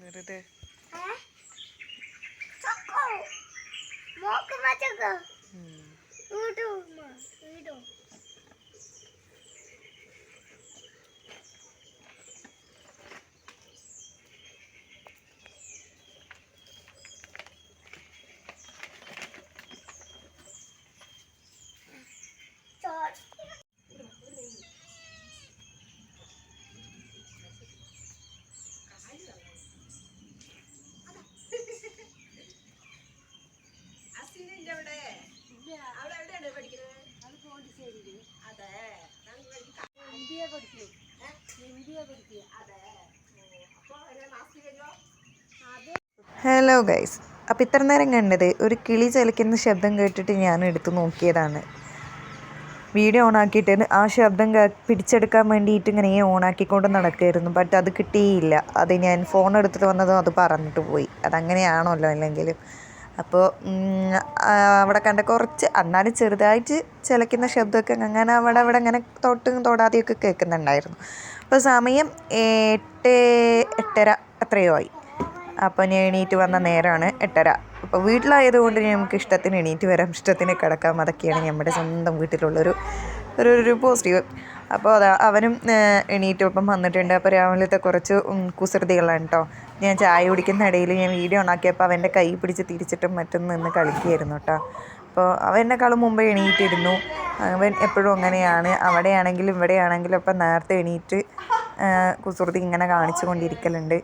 വെറുതെ ഏ? ചക്കോ. മോക്കുമ്പോ hello guys അപ്പോൾ ഇത്ര നേരം കണ്ടത് ഒരു കിളി ചലിക്കുന്ന ശബ്ദം കേട്ടിട്ട് ഞാൻ എടുത്തു നോക്കിയതാണ്. വീഡിയോ ഓണാക്കിയിട്ട് ആ ശബ്ദം പിടിച്ചെടുക്കാൻ വേണ്ടിയിട്ട് ഇങ്ങനെ ഓണാക്കിക്കൊണ്ട് നടക്കുകയായിരുന്നു ബട്ട് അത് കിട്ടിയില്ല. അത് ഞാൻ ഫോൺ എടുത്തിട്ട് വന്നതും അത് പറഞ്ഞിട്ട് പോയി. അതങ്ങനെയാണല്ലോ അല്ലെങ്കിലും. അപ്പോൾ അവിടെ കണ്ട കുറച്ച് എന്നാലും ചെറുതായിട്ട് ചിലക്കുന്ന ശബ്ദമൊക്കെ അങ്ങനെ അവിടെ അവിടെ അങ്ങനെ തൊട്ടും തൊടാതെയൊക്കെ കേൾക്കുന്നുണ്ടായിരുന്നു. അപ്പോൾ സമയം എട്ട് എട്ടര അത്രയോ ആയി. അപ്പോൾ ഞാൻ എണീറ്റ് വന്ന നേരമാണ് എട്ടര. അപ്പോൾ വീട്ടിലായതുകൊണ്ട് നമുക്ക് ഇഷ്ടത്തിന് എണീറ്റ് വരാം. ഇഷ്ടത്തിന് കിടക്കാം. അതൊക്കെയാണ് നമ്മുടെ സ്വന്തം വീട്ടിലുള്ളൊരു ഒരു ഒരു പോസിറ്റീവ്. അപ്പോൾ അതാ അവനും ഏഹ്, എണീറ്റ് ഒപ്പം വന്നിട്ടുണ്ട്. അപ്പോൾ രാവിലത്തെ കുറച്ച് കുസൃതികളാണ് കേട്ടോ ഞാൻ ചായ കുടിക്കുന്ന ഇടയിൽ ഞാൻ വീഡിയോ ഉണ്ടാക്കിയപ്പോൾ അവന്റെ കൈ പിടിച്ച് തിരിച്ചിട്ടും മറ്റും നിന്ന് കളിക്കുകയായിരുന്നു കേട്ടോ അപ്പോൾ അവൻ എന്നെക്കാളും മുമ്പ് എണീറ്റിരുന്നു. അവൻ എപ്പോഴും അങ്ങനെയാണ്. അവിടെയാണെങ്കിലും ഇവിടെയാണെങ്കിലും അപ്പം നേരത്തെ എണീറ്റ് കുസൃതി ഇങ്ങനെ കാണിച്ചു കൊണ്ടിരിക്കലുണ്ട്.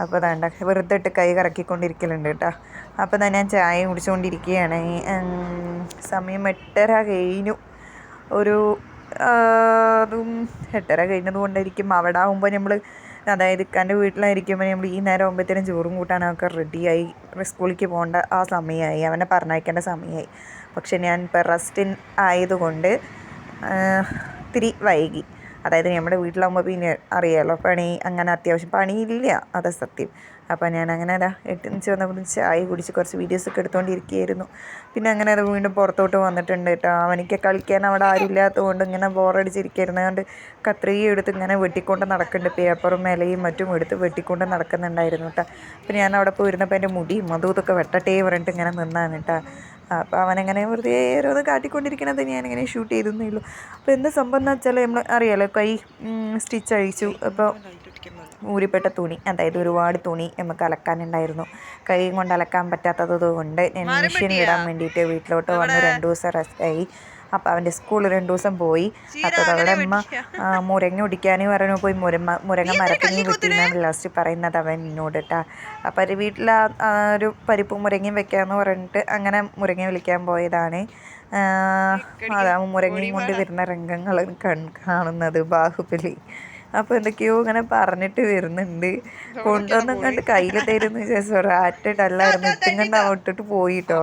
അപ്പോൾ വേണ്ട വെറുതെ ഇട്ട് കൈ കറക്കിക്കൊണ്ടിരിക്കലുണ്ട് കേട്ടോ. അപ്പോൾ തന്നെ ഞാൻ ചായ കുടിച്ചുകൊണ്ടിരിക്കുകയാണ്. സമയം എട്ടര കഴിഞ്ഞു. ഒരു അതും എട്ടര കഴിഞ്ഞത് കൊണ്ടായിരിക്കും അവിടെ ആകുമ്പോൾ നമ്മൾ അതായത് ഇക്കാന്റെ വീട്ടിലായിരിക്കുമ്പോൾ നമ്മൾ ഈ നേരം ആകുമ്പോഴത്തേനും ചോറും കൂട്ടാനൊക്കെ റെഡിയായി. സ്കൂളിലേക്ക് പോകേണ്ട ആ സമയമായി. അവനെ പറഞ്ഞയക്കേണ്ട സമയമായി. പക്ഷെ ഞാൻ ഇപ്പോൾ റെസ്റ്റിൻ ആയതുകൊണ്ട് ഇത്തിരി വൈകി. അതായത് നമ്മുടെ വീട്ടിലാകുമ്പോൾ പിന്നെ അറിയാമല്ലോ പണി അങ്ങനെ അത്യാവശ്യം പണിയില്ല. അത് സത്യം. അപ്പോൾ ഞാൻ അങ്ങനെ അതാ എട്ടിനിച്ച് വന്നപ്പോൾ ചായ കുടിച്ച് കുറച്ച് വീഡിയോസൊക്കെ എടുത്തുകൊണ്ടിരിക്കുകയായിരുന്നു പിന്നെ അങ്ങനെ അത് വീണ്ടും പുറത്തോട്ട് വന്നിട്ടുണ്ട് കേട്ടോ. അവനിക്ക് കളിക്കാൻ അവിടെ ആരും ഇല്ലാത്തതുകൊണ്ട് ഇങ്ങനെ ബോറടിച്ചിരിക്കുന്നത് കൊണ്ട് കത്രിക എടുത്ത് ഇങ്ങനെ വെട്ടിക്കൊണ്ട് നടക്കുന്നുണ്ട്. പേപ്പറും ഇലയും മറ്റും എടുത്ത് വെട്ടിക്കൊണ്ട് നടക്കുന്നുണ്ടായിരുന്നു കേട്ടോ. അപ്പോൾ ഞാൻ അവിടെ പോയിരുന്നപ്പോൾ എന്റെ മുടിയും അതും ഇതൊക്കെ വെട്ടട്ടേ പറഞ്ഞിട്ട് ഇങ്ങനെ നിന്നാണ് കേട്ടോ. അപ്പോൾ അവനങ്ങനെ വെറുതെ ഓരോന്ന് കാട്ടിക്കൊണ്ടിരിക്കണത് ഞാനിങ്ങനെ ഷൂട്ട് ചെയ്തെന്നേ ഉള്ളൂ. അപ്പോൾ എന്താ സംഭവം എന്ന് വെച്ചാൽ നമ്മൾ അറിയാലോ കൈ സ്റ്റിച്ച് അഴിച്ചു. അപ്പോൾ ഊരിപ്പെട്ട തുണി അതായത് ഒരുപാട് തുണി നമുക്ക് അലക്കാനുണ്ടായിരുന്നു. കൈ കൊണ്ട് അലക്കാൻ പറ്റാത്തത് കൊണ്ട് ഞാൻ മെഷീൻ ഇടാൻ വേണ്ടിയിട്ട് വീട്ടിലോട്ട് വന്ന് രണ്ട് ദിവസം റെസ്റ്റ് ആയി. അപ്പോൾ അവന്റെ സ്കൂളിൽ രണ്ട് ദിവസം പോയി. അപ്പോൾ അവിടെ അമ്മ മുരങ്ങ ഒടിക്കാനും പറഞ്ഞു. പോയി മുരമ മുരങ്ങ മരത്തിന് വെട്ടിയെന്നാണ് ലാസ്റ്റ് പറയുന്നത് അവൻ എന്നോട് കേട്ടാ അപ്പം ഒരു വീട്ടിൽ ഒരു പരിപ്പും മുരങ്ങയും വെക്കാമെന്ന് പറഞ്ഞിട്ട് അങ്ങനെ മുരങ്ങ വിളിക്കാൻ പോയതാണ്. അതാ മുരങ്ങയും കൊണ്ട് വരുന്ന രംഗങ്ങൾ കൺ കാണുന്നത് ബാഹുബലി. അപ്പോൾ എന്തൊക്കെയോ ഇങ്ങനെ പറഞ്ഞിട്ട് വരുന്നുണ്ട്. കൊണ്ടുവന്നും കണ്ട് കയ്യിൽ തരുന്ന വിചാരിച്ചു ഡല്ലായിരുന്നു ഇട്ടും കണ്ട് ഇട്ടിട്ട് പോയിട്ടോ.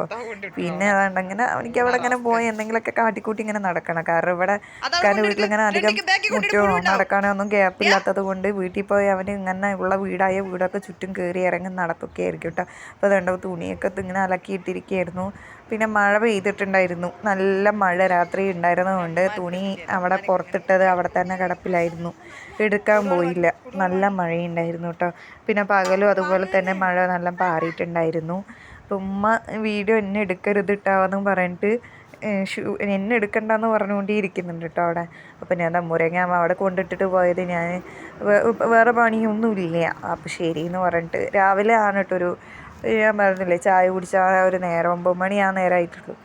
പിന്നെ അതാണ്ട് അങ്ങനെ എനിക്ക് അവിടെ ഇങ്ങനെ പോയി എന്തെങ്കിലുമൊക്കെ കാട്ടിക്കൂട്ടി ഇങ്ങനെ നടക്കണം. കാരണം ഇവിടെ കാരണം വീട്ടിലിങ്ങനെ അധികം മുറ്റോ നടക്കാനോ ഒന്നും ഗ്യാപ്പ് ഇല്ലാത്തത് കൊണ്ട് വീട്ടിൽ പോയി അവന് ഇങ്ങനെ ഉള്ള വീടായ വീടൊക്കെ ചുറ്റും കയറി ഇറങ്ങി നടക്കൊക്കെ ആയിരിക്കും കേട്ടോ. അപ്പോൾ അതുകൊണ്ട് തുണിയൊക്കെ ഇങ്ങനെ അലക്കിയിട്ടിരിക്കുകയായിരുന്നു. പിന്നെ മഴ പെയ്തിട്ടുണ്ടായിരുന്നു. നല്ല മഴ രാത്രി ഉണ്ടായിരുന്നതുകൊണ്ട് തുണി അവിടെ പുറത്തിട്ടത് അവിടെ തന്നെ കിടപ്പിലായിരുന്നു. എടുക്കാൻ പോയില്ല. നല്ല മഴയുണ്ടായിരുന്നു കേട്ടോ പിന്നെ പകലും അതുപോലെ തന്നെ മഴ നല്ല പാറിയിട്ടുണ്ടായിരുന്നു. ഉമ്മ വീഡിയോ എന്നെ എടുക്കരുത് ഇട്ടാവെന്നും പറഞ്ഞിട്ട് ഷൂ എന്നെ എടുക്കണ്ടെന്ന് പറഞ്ഞുകൊണ്ടേ ഇരിക്കുന്നുണ്ട് കേട്ടോ അവിടെ. അപ്പം ഞാൻ മുരങ്ങ അവിടെ കൊണ്ടിട്ടിട്ട് പോയത് ഞാൻ വേറെ പണിയൊന്നുമില്ല. അപ്പം ശരി എന്ന് പറഞ്ഞിട്ട് രാവിലെ ആണ് കേട്ടോ ഒരു ഞാൻ പറഞ്ഞില്ലേ ചായ കുടിച്ചാൽ ഒരു നേരം ഒമ്പത് മണി ആ നേരമായിട്ടുള്ളൂ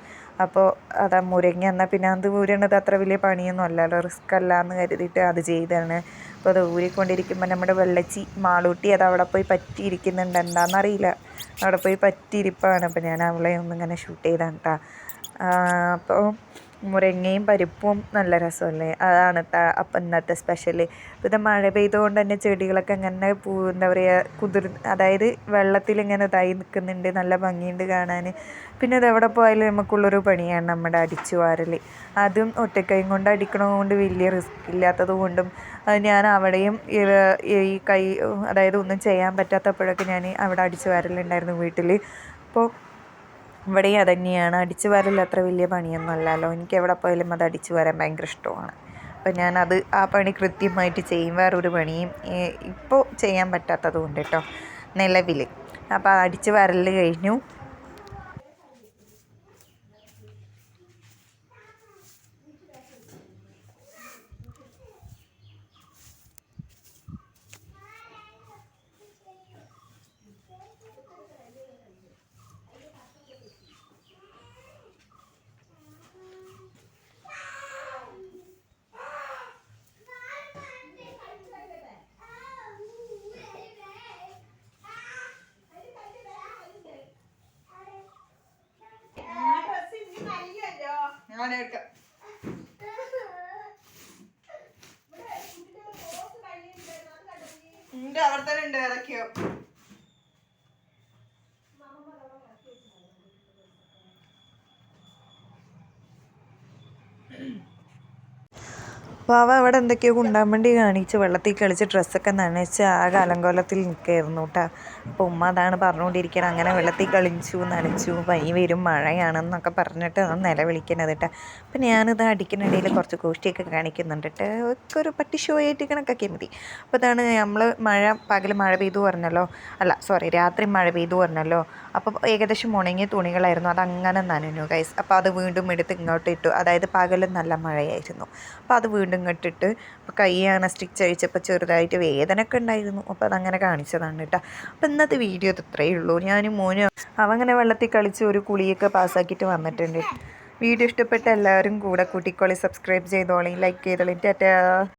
അപ്പോൾ അതാ മുരങ്ങ എന്നാൽ പിന്നെ അത് ഊരണത് അത്ര വലിയ പണിയൊന്നും അല്ലല്ലോ റിസ്ക് അല്ല എന്ന് കരുതിയിട്ട് അത് ചെയ്താണ് അപ്പോൾ അത് ഊരിക്കൊണ്ടിരിക്കുമ്പോൾ നമ്മുടെ വെള്ളച്ചി മാളൂട്ടി അത് അവിടെ പോയി പറ്റിയിരിക്കുന്നുണ്ട്. എന്താണെന്നറിയില്ല അവിടെ പോയി പറ്റിയിരിപ്പാണ്. അപ്പോൾ ഞാൻ അവളെ ഒന്നിങ്ങനെ ഷൂട്ട് ചെയ്താണ് കേട്ടോ അപ്പോൾ മുരങ്ങയും പരിപ്പും നല്ല രസമല്ലേ? അതാണ് അപ്പം ഇന്നത്തെ സ്പെഷ്യൽ പിന്നെ മഴ പെയ്തുകൊണ്ട് തന്നെ ചെടികളൊക്കെ അങ്ങനെ പൂ എന്താ പറയുക കുതിർ അതായത് വെള്ളത്തിൽ ഇങ്ങനെ ഇതായി നിൽക്കുന്നുണ്ട് നല്ല ഭംഗിയുണ്ട് കാണാൻ പിന്നെ അത് എവിടെ പോയാലും നമുക്കുള്ളൊരു പണിയാണ് നമ്മുടെ അടിച്ചു വാരൽ. അതും ഒറ്റക്കൈയും കൊണ്ട് അടിക്കണതുകൊണ്ട് വലിയ റിസ്ക് ഇല്ലാത്തത് കൊണ്ടും ഞാൻ അവിടെയും ഈ കൈ അതായത് ഒന്നും ചെയ്യാൻ പറ്റാത്തപ്പോഴൊക്കെ ഞാൻ അവിടെ അടിച്ചു വാരലുണ്ടായിരുന്നു വീട്ടിൽ. അപ്പോൾ ഇവിടെയും അത് തന്നെയാണ് അടിച്ചു വാരൽ അത്ര വലിയ പണിയൊന്നുമല്ലല്ലോ എനിക്ക് എവിടെ പോയാലും അത് അടിച്ചു വരാൻ ഭയങ്കര ഇഷ്ടമാണ്. അപ്പം ഞാനത് ആ പണി കൃത്യമായിട്ട് ചെയ്യും. വേറൊരു പണിയും ഇപ്പോൾ ചെയ്യാൻ പറ്റാത്തത് കൊണ്ട് കേട്ടോ നിലവിൽ അപ്പോൾ അടിച്ചു വരൽ കഴിഞ്ഞു. ഞാൻ എടുക്കാം. ഉണ്ട് അവിടെ തന്നെ ഉണ്ട് ഏതൊക്കെയോ അപ്പോൾ അവ അവിടെ എന്തൊക്കെയോ കുണ്ടാമ്പണ്ടി കാണിച്ച് വെള്ളത്തിൽ കളിച്ച് ഡ്രസ്സൊക്കെ നനച്ച് ആ അലങ്കോലത്തിൽ നിൽക്കുകയായിരുന്നു കേട്ടോ. അപ്പോൾ ഉമ്മ അതാണ് പറഞ്ഞുകൊണ്ടിരിക്കണം അങ്ങനെ വെള്ളത്തിൽ കളിച്ചു നനച്ചു പനി വരും മഴയാണെന്നൊക്കെ പറഞ്ഞിട്ട് അത് നിലവിളിക്കണത് കേട്ടോ. അപ്പം ഞാനിത് അടിക്കുന്നിടയിൽ കുറച്ച് കോഷ്ടിയൊക്കെ കാണിക്കുന്നുണ്ട് കേട്ടോ. ഒക്കെ ഒരു പട്ടി ഷോ ആയിട്ട് കണക്കൊക്കെ മതി. അപ്പോൾ അതാണ് നമ്മൾ മഴ പകൽ മഴ പെയ്തു പറഞ്ഞല്ലോ. അല്ല സോറി രാത്രി മഴ പെയ്തു പറഞ്ഞല്ലോ. അപ്പോൾ ഏകദേശം ഉണങ്ങിയ തുണികളായിരുന്നു. അതങ്ങനെ നനഞ്ഞു ഗൈസ് അപ്പോൾ അത് വീണ്ടും എടുത്ത് ഇങ്ങോട്ട് ഇട്ടു. അതായത് പകലും നല്ല മഴയായിരുന്നു. അപ്പോൾ അത് വീണ്ടും ഇങ്ങോട്ടിട്ട് അപ്പോൾ കൈയാണ് സ്റ്റിച്ച് അഴിച്ചപ്പോൾ ചെറുതായിട്ട് വേദനയൊക്കെ ഉണ്ടായിരുന്നു. അപ്പോൾ അതങ്ങനെ കാണിച്ചതാണ് കേട്ടോ. അപ്പോൾ ഇന്നത്തെ വീഡിയോ ഇത് ഇത്രയേ ഉള്ളൂ. ഞാനും മോനും അവങ്ങനെ വെള്ളത്തിൽ കളിച്ച് ഒരു കുളിയൊക്കെ പാസ്സാക്കിയിട്ട് വന്നിട്ടുണ്ട്. വീഡിയോ ഇഷ്ടപ്പെട്ട എല്ലാവരും കൂടെ കൂട്ടിക്കോളി സബ്സ്ക്രൈബ് ചെയ്തോളി ലൈക്ക് ചെയ്തോളി. ടാറ്റാ.